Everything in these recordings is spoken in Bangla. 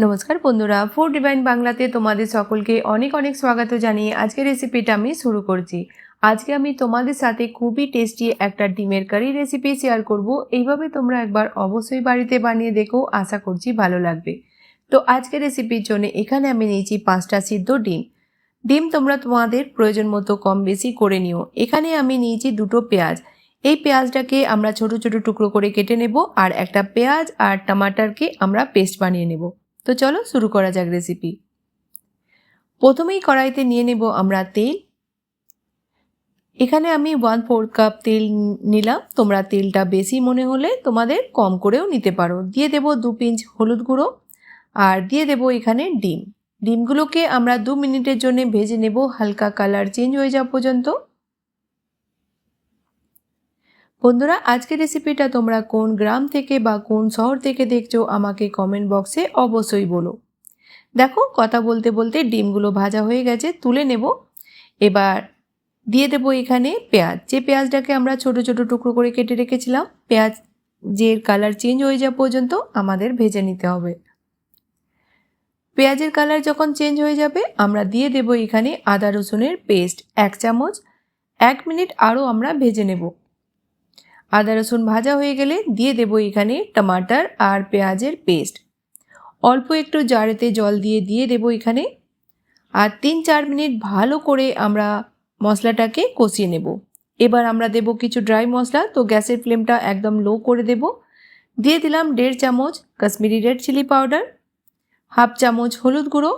নমস্কার বন্ধুরা ফুড ডিভাইন বাংলাতে তোমাদের সকলকে অনেক অনেক স্বাগত জানিয়ে আজকের রেসিপিটা আমি শুরু করছি। আজকে আমি তোমাদের সাথে খুবই টেস্টি একটা ডিমের কারি রেসিপি শেয়ার করব। এইভাবে তোমরা একবার অবশ্যই বাড়িতে বানিয়ে দেখো, আশা করছি ভালো লাগবে। তো আজকের রেসিপির জন্য এখানে আমি নিয়েছি পাঁচটা সিদ্ধ ডিম। ডিম তোমরা তোমাদের প্রয়োজন মতো কম বেশি করে নিও। এখানে আমি নিয়েছি দুটো পেঁয়াজ। এই পেঁয়াজটাকে আমরা ছোট ছোট টুকরো করে কেটে নেব আর একটা পেঁয়াজ আর টমাটারকে আমরা পেস্ট বানিয়ে নেব। তো চলো শুরু করা যাক রেসিপি প্রথমেই কড়াইতে নিয়ে নেব আমরা তেল। এখানে আমি ওয়ান ফোর কাপ তেল নিলাম। তোমরা তেলটা বেশি মনে হলে তোমাদের কম করেও নিতে পারো। দিয়ে দেব দু পিঞ্চ হলুদ গুঁড়ো আর দিয়ে দেব এখানে ডিম। ডিমগুলোকে আমরা দু মিনিটের জন্য ভেজে নেব। হালকা কালার চেঞ্জ হয়ে যাওয়া পর্যন্ত। বন্ধুরা, আজকের রেসিপিটা তোমরা কোন গ্রাম থেকে বা কোন শহর থেকে দেখছ আমাকে কমেন্ট বক্সে অবশ্যই বলো। দেখো, কথা বলতে বলতে ডিমগুলো ভাজা হয়ে গেছে, তুলে নেব। এবার দিয়ে দেবো এখানে পেঁয়াজ। যে পেঁয়াজটাকে আমরা ছোট ছোট টুকরো করে কেটে রেখেছিলাম, পেঁয়াজ যে কালার চেঞ্জ হয়ে যাওয়া পর্যন্ত আমাদের ভেজে নিতে হবে। পেঁয়াজের কালার যখন চেঞ্জ হয়ে যাবে, আমরা দিয়ে দেব এখানে আদা রসুনের পেস্ট এক চামচ, এক মিনিট আরও আমরা ভেজে নেব। আদা রসুন ভাজা হয়ে গেলে দিয়ে দেব এখানে টমাটার আর পেঁয়াজের পেস্ট। অল্প একটু জারেতে জল দিয়ে দিয়ে দেব এখানে। আর তিন চার মিনিট ভালো করে আমরা মশলাটাকে কষিয়ে নেব। এবার আমরা দেব কিছু ড্রাই মশলা, তো গ্যাসের ফ্লেমটা একদম লো করে দেব। দিয়ে দিলাম দেড় চামচ Kashmiri red chilli powder, half চামচ হলুদ গুঁড়ো,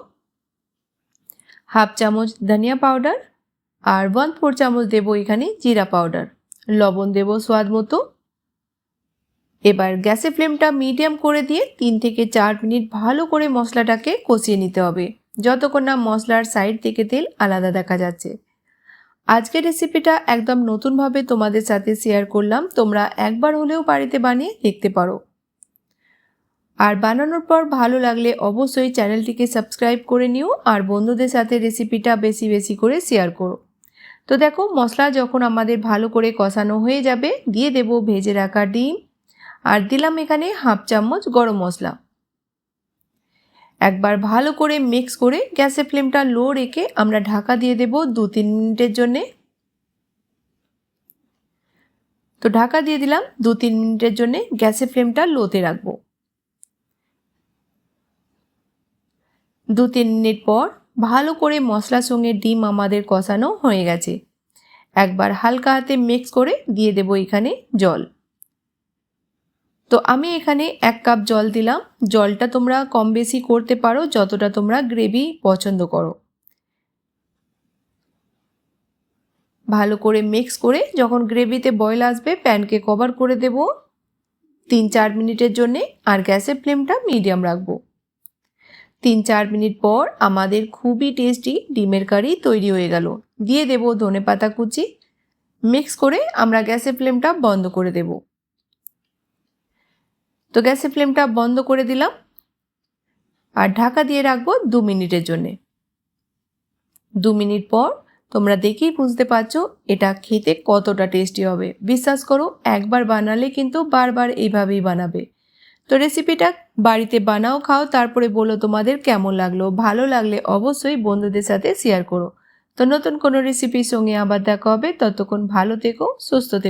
হাফ চামচ ধনিয়া পাউডার আর ওয়ান ফোর চামচ দেবো এখানে জিরা পাউডার। লবণ দেব স্বাদ মতো। এবার গ্যাসের ফ্লেমটা মিডিয়াম করে দিয়ে তিন থেকে চার মিনিট ভালো করে মশলাটাকে কষিয়ে নিতে হবে। যতক্ষণ না মশলার সাইড থেকে তেল আলাদা দেখা যাচ্ছে। আজকের রেসিপিটা একদম নতুনভাবে তোমাদের সাথে শেয়ার করলাম। তোমরা একবার হলেও বাড়িতে বানিয়ে দেখতে পারো। আর বানানোর পর ভালো লাগলে অবশ্যই চ্যানেলটিকে সাবস্ক্রাইব করে নিও। আর বন্ধুদের সাথে রেসিপিটা বেশি বেশি করে শেয়ার করো। তো দেখো মশলা যখন আমাদের ভালো করে কষানো হয়ে যাবে, দিয়ে দেব ভেজে রাখা ডিম। আর দিলাম এখানে হাফ চামচ গরম মশলা। একবার ভালো করে মিক্স করে গ্যাসের ফ্লেমটা লো রেখে আমরা ঢাকা দিয়ে দেব দু তিন মিনিটের জন্যে। তো ঢাকা দিয়ে দিলাম দু তিন মিনিটের জন্যে গ্যাসের ফ্লেমটা লোতে রাখব। দু তিন মিনিট পর ভালো করে মশলার সঙ্গে ডিম আমাদের কষানো হয়ে গেছে। একবার হালকা হাতে মিক্স করে দিয়ে দেব এখানে জল। তো আমি এখানে এক কাপ জল দিলাম। জলটা তোমরা কম বেশি করতে পারো যতটা তোমরা গ্রেভি পছন্দ করো। ভালো করে মিক্স করে যখন গ্রেভিতে বয়েল আসবে প্যানকে কভার করে দেব। তিন চার মিনিটের জন্যে আর গ্যাসের ফ্লেমটা মিডিয়াম রাখব। তিন চার মিনিট পর আমাদের খুবই টেস্টি ডিমের কারি তৈরি হয়ে গেল। দিয়ে দেব ধনে পাতা কুচি। মিক্স করে আমরা গ্যাসের ফ্লেমটা বন্ধ করে দেব। তো গ্যাসের ফ্লেমটা বন্ধ করে দিলাম। আর ঢাকা দিয়ে রাখব দু মিনিটের জন্যে। দু মিনিট পর তোমরা দেখেই বুঝতে পারছ এটা খেতে কতটা টেস্টি হবে। বিশ্বাস করো, একবার বানালে কিন্তু বারবার এইভাবেই বানাবে। তো রেসিপিটা বাড়িতে বানাও, খাও, তারপরে বলো তোমাদের কেমন লাগল। ভালো লাগলে অবশ্যই বন্ধুদের সাথে শেয়ার করো। তো নতুন কোনো রেসিপির সঙ্গে আবার দেখা হবে। ততক্ষণ ভালো থেকো, সুস্থ থেকো।